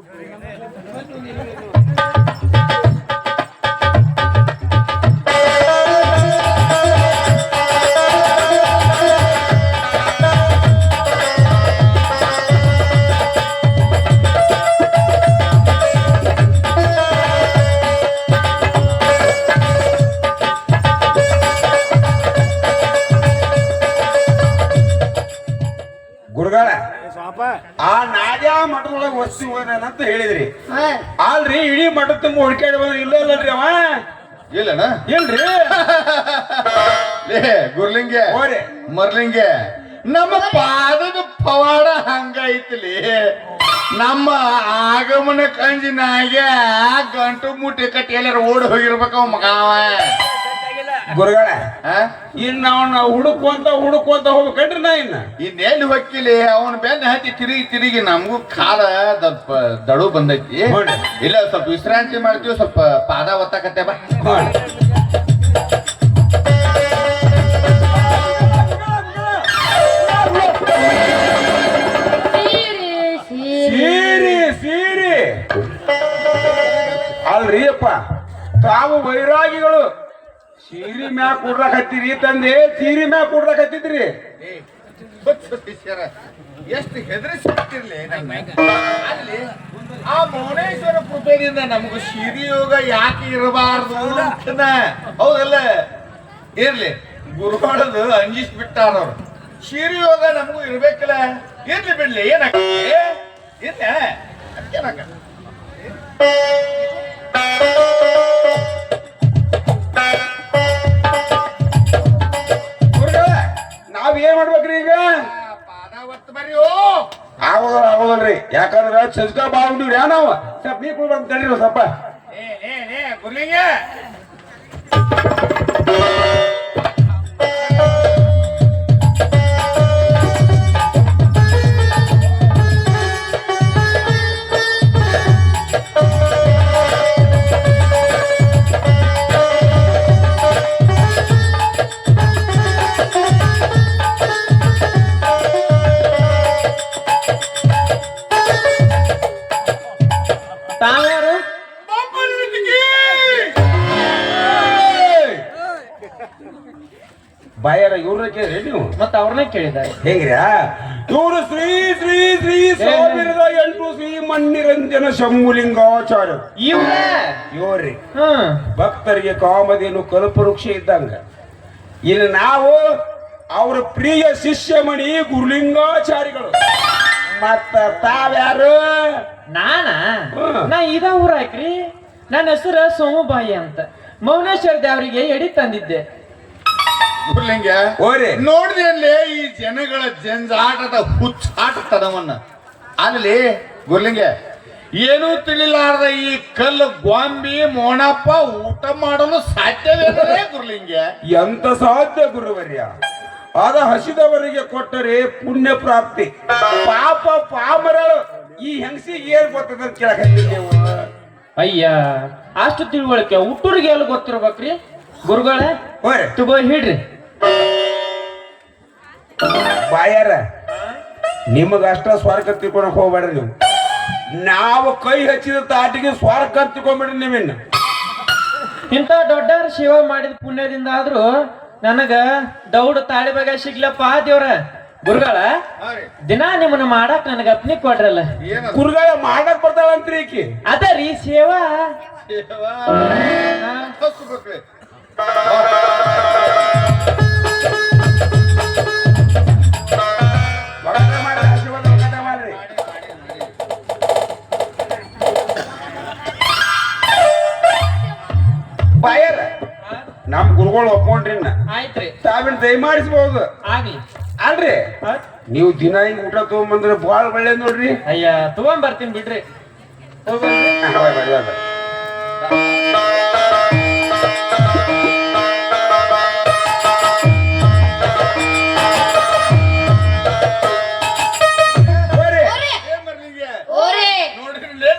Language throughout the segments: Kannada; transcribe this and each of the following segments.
Gracias. ನಾಜಾ ಒಸಿ ಹೋಗ್ಯಾನ ಅಂತ ಹೇಳಿದ್ರಿ. ಆಲ್ರಿ ಅಲ್ರಿ ಇಡೀ ಮಠ ತುಂಬ ಹುಡ್ಕಾಡಿ ಬಂದ್ರೆ. ಇಲ್ಲ ಇಲ್ಲರಿ ಅವ? ಇಲ್ಲನ? ಇಲ್ರಿ. ಏ ಗುರ್ಲಿಂಗೆ ಹೋರಿ. ಮರ್ಲಿಂಗೆ ನಮ್ಮ ಪಾದದ ಪವಾಡ ಹಂಗೈತ್ಲಿ. ನಮ್ಮ ಆಗಮನ ಕಂಜಿನಾಗ ಗಂಟು ಮುಟ್ಟಿ ಕಟ್ಟಿ ಎಲ್ಲಾರು ಓಡಿ ಹೋಗಿರ್ಬೇಕ ಅವ. ಮಗಾವ ಗುರುಗಳ? ಇನ್ನ ಅವನ ಹುಡುಕುವಂತ ಹುಡುಕುವಂತ ಹೋಗ್ಬೇಕಂಡ್ರಿ ನಾ ಇನ್ನ ಇನ್ನೆಲ್ಲಿ ಹೊಕ್ಕಿಲಿ ಅವನ ಬೆನ್ನ ಹತ್ತಿ ತಿರುಗಿ ತಿರುಗಿ ನಮಗೂ ಕಾಲ ದಪ್ಪ ದಡು ಬಂದೈತಿ. ಇಲ್ಲ ಸ್ವಲ್ಪ ವಿಶ್ರಾಂತಿ ಮಾಡ್ತೀವಿ ಸ್ವಲ್ಪ ಪಾದ ಒತ್ತಾಕತ್ತೆ ಬಾ. ಸೀರೆ ಸೀರೆ ಸೀರಿ ಸೀರಿ ಅಲ್ರಿ ಅಪ್ಪ ತಾವು ವೈರಾಗಿಗಳು ಸೀರಿ ಮ್ಯಾಗ ಕುಡ್ರಕತ್ತೀರಿ ತಂದೆ, ಸೀರಿ ಮ್ಯಾಗ ಕುಡ್ರಕತ್ತಿದ್ರಿ ಎಷ್ಟು ಹೆದರಿಸಿರ್ಲಿ ಆ ಮೌನೇಶ್ವರ ಕೃಪೆಯಿಂದ ನಮಗೂ ಶಿರಿಯೋಗ ಯಾಕೆ ಇರಬಾರ್ದು ಹೌದಲ್ಲ? ಇರ್ಲಿ, ಗುರುಗಳದು ಅಂಜಿಸ್ ಬಿಟ್ಟಾರವ್ರು ಶಿರಿಯೋಗ ನಮಗೂ ಇರ್ಬೇಕಲ್ಲ. ಇರ್ಲಿ ಬಿಡ್ಲಿ ಏನಾಗ್ತದೆ ಇಲ್ಲ ಅದಕ್ಕೇನಾಗಲ್ಲ ಆಗೋದಲ್ಲ ಆಗೋದಲ್ರಿ. ಯಾಕಂದ್ರ ಸಜ್ಕ ಬಾಗುಂಡಿವ್ರಿ ನಾವು? ಸ್ವಲ್ಪ ನೀರ್ ಕುಡ್ಬಂತ ತಡೀರಿ ಏ ಸ್ವಲ್ಪ ಬಾಯಾರ ಇವ್ರನ್ನ ಕೇಳಿ ನೀವು. ಮತ್ತ ಅವ್ರನ್ನೇ ಕೇಳಿದ್ದಾರೆ. ಹೇಗ್ರಾ? ಇವರು ಶ್ರೀ ಶ್ರೀ ಶ್ರೀ ಸಾವಿರದ ಎಂಟು ಶ್ರೀ ಮಣ್ಣಿರಂಜನ ಶಂಭುಲಿಂಗಾಚಾರ್ಯ ಇವ್ರ? ಇವ್ರಿ. ಹ್ಮ್ ಭಕ್ತರಿಗೆ ಕಾಮಧೇನು ಕಲ್ಪವೃಕ್ಷ ಇದ್ದಂಗ. ಇಲ್ಲಿ ನಾವು ಅವರ ಪ್ರಿಯ ಶಿಷ್ಯಮಣಿ ಗುರುಲಿಂಗಾಚಾರಿಗಳು ಮತ್ತ ತಾವ್ಯಾರು? ನಾನಾ? ಹ್ಮ್. ನಾ ಇದ ಊರಾಕ್ರಿ. ನನ್ನ ಹೆಸರು ಸೋಮುಬಾಯಿ ಅಂತ. ಮೌನೇಶ್ವರ ದೇವರಿಗೆ ಎಡಿ ತಂದಿದ್ದೆ. ಗುರ್ಲಿಂಗೆ ಓರಿ ನೋಡಿದೆ ಈ ಜನಗಳ ಜಂಜಾಟದ ಹುಚ್ಚಾಟದವನ್ನ ಅಲ್ಲಿ ಗುರ್ಲಿಂಗೆ ಏನೂ ತಿಳಿಲಾರದ ಈ ಕಲ್ಲು ಗೊಂಬಿ ಮೋಣಪ್ಪ ಊಟ ಮಾಡಲು ಸಾಧ್ಯವೇ ಗುರ್ಲಿಂಗೆ? ಎಂತ ಸಾಧ್ಯ ಗುರುವರ್ಯ? ಆದ ಹಸಿದವರಿಗೆ ಕೊಟ್ಟರೆ ಪುಣ್ಯ ಪ್ರಾಪ್ತಿ. ಪಾಪ ಪಾಮರಳು ಈ ಹೆಂಗಸಿಗೆ ಏನ್ ಗೊತ್ತದ ಅಂತ ಅಯ್ಯ ಅಷ್ಟು ತಿಳುವಳಿಕೆ ಹುಟ್ಟೂರಿಗೆ ಎಲ್ಲ ಗೊತ್ತಿರ್ಬೇಕ್ರಿ? ಗುರುಗಳೇ ತುಗೋ ಹಿಡ್ರಿ. ಬಾಯಾರ ನಿಮಗ ಅಷ್ಟ ಸ್ವಾರ್ಥ ತಿಳ್ಕೊಳಕ್ ಹೋಗ್ಬೇಡ್ರಿ ನೀವು. ನಾವು ಕೈ ಹಚ್ಚಿದ ತಾಟಿಗೆ ಸ್ವಾರ್ಥ ತಿಳ್ಕೊಂಬಿಡ್ರಿ ನೀವಿನ್ನ. ಇಂಥ ದೊಡ್ಡವ್ರ ಶಿವ ಮಾಡಿದ ಪುಣ್ಯದಿಂದ ಆದ್ರೂ ನನಗ ದೌಡ ತಾಳಿ ಬಗೆ ಸಿಗ್ಲಪ್ಪ ದೇವ್ರ. ಗುರುಗಳ ದಿನ ನಿಮ್ಮನ್ನ ಮಾಡಕ್ ನನಗ ಅಪ್ನಿ ಕೊಡ್ರಲ್ಲ. ಗುರುಗಳ ಮಾಡಕ್ ಬರ್ತಾಳಂತ್ರಿ ಈಕಿ. ಅದ ರೀ ಸೇವಾ. ನಮ್ ಗುರುಗಳು ಒಪ್ಕೊಂಡ್ರಿ ಇನ್ನ. ಆಯ್ತ್ರಿ. ತಾವಿನ ದಯಮಾಡಿಸ್ಬೋದು. ಆಗ್ಲಿ. ಅಲ್ರಿ? ನೀವು ದಿನ ಹಿಂಗ್ ಊಟ ತಗೊಂಬಂದ್ರೆ ಬಾಳ ಒಳ್ಳೆ ನೋಡ್ರಿ. ಅಯ್ಯ ತಗೊಂಡ್ ಬರ್ತೀನಿ ಬಿಡ್ರಿ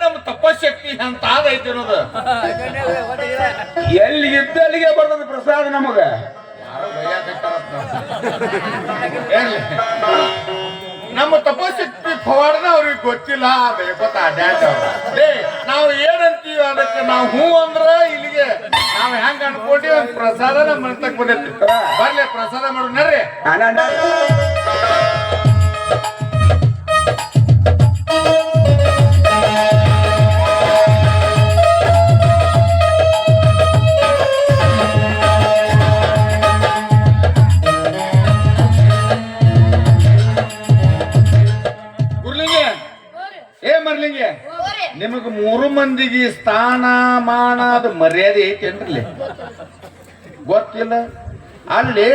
ನಮ್ಮ ತಪಶಕ್ತಿ ಅಂತ ಆದೈತಿ ಅನ್ನೋದು. ಎಲ್ಲಿ ಇದ್ದಲ್ಲಿಗೆ ಪ್ರಸಾದ ನಮಗ? ನಮ್ಮ ತಪಶಕ್ತಿ ಪವಾಡನ ಅವ್ರಿಗೆ ಗೊತ್ತಿಲ್ಲ ಬೇಕೋತ ಅಡ್ಯಾಡ ಏನಂತೀವಿ ನಾವು ನಾವು ಹೂ ಅಂದ್ರ ಇಲ್ಲಿಗೆ ನಾವು ಹೆಂಗ್ ಅನ್ಕೊಂಡಿ ಒಂದ್ ಪ್ರಸಾದ ನಮ್ಮ ಮನಸ್ಸಕ್ ಬಂದೈತಿ ಬರ್ಲಿ ಪ್ರಸಾದ ಮಾಡೋಣ ನಡ್ರಿ. ಮಂದಿಗೆ ಸ್ಥಾನ ಮಾನ ಅದು ಮರ್ಯಾದೆ ಐತೇನ್ರಿ ಗೊತ್ತಿಲ್ಲ. ಅಲ್ಲಿ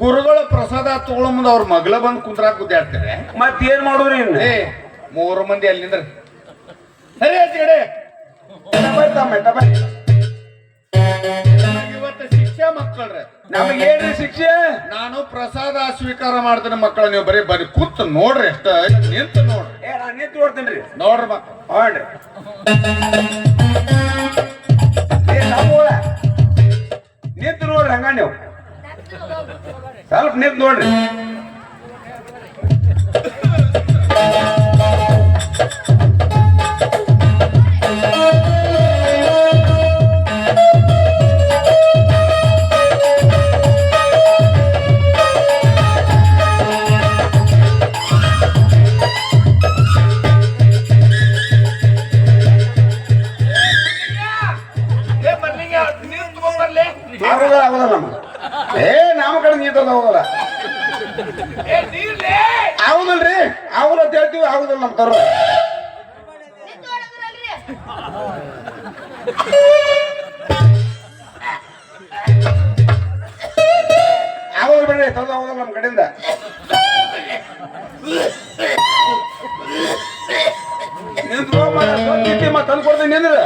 ಗುರುಗಳ ಪ್ರಸಾದ ತಗೊಳ್ಳೋ ಮುಂದೆ ಅವ್ರ ಮಗಳ ಬಂದು ಕುಂದ್ರಾಕ್ ಗುದ್ದಾಡ್ತಾರೆ ಮತ್ತೇನ್ ಮಾಡುದ್ರಿ ಇನ್ನು? ಏ ಮೂರು ಮಂದಿ ಅಲ್ಲಿ ನಿಂದ್ರ. ಸರಿ ಆಯ್ತು ಇವತ್ತು ಶಿಕ್ಷೆ ಮಕ್ಕಳ್ರೆ. ನಮಗೇನ್ರಿ ಶಿಕ್ಷೆ? ನಾನು ಪ್ರಸಾದ ಸ್ವೀಕಾರ ಮಾಡ್ತೇನೆ ಮಕ್ಕಳ ನೀವು ಬರೀ ಬರೀ ಕೂತ್ ನೋಡ್ರಿ ಅಷ್ಟ ನಿಂತು ನೋಡ್ರಿ. ಏ ನಾನು ನಿಂತು ನೋಡ್ತೇನ್ರಿ. ನೋಡ್ರಿ ಮತ್ತೆ ಹಾಡ್ರಿ ಏ ನಮ್ಮೂಳ. ನಿಂತು ನೋಡ್ರಿ ಹಂಗ ನೀವು. ಸ್ವಲ್ಪ ನಿಂತು ನೋಡ್ರಿ. ನೀತದ ಹೋಗಲ್ಲ ಆಗುದಿಲ್ರಿ ಆಗುಲ್ಲ ಅಂತ ಹೇಳ್ತೀವಿ ಆಗುದಿಲ್ಲ ನಮ್ಮ ತರೋ ಅವನ ಬೇಡ ತಂದು ಅವನಲ್ಲ ನಮ್ಮ ಕಡೆಯಿಂದ. ನಿಂತ್ಕೊಂಡ್ ತಂದು ಕೊಡ್ತೀನಿ ನಿಂದ್ರೆ.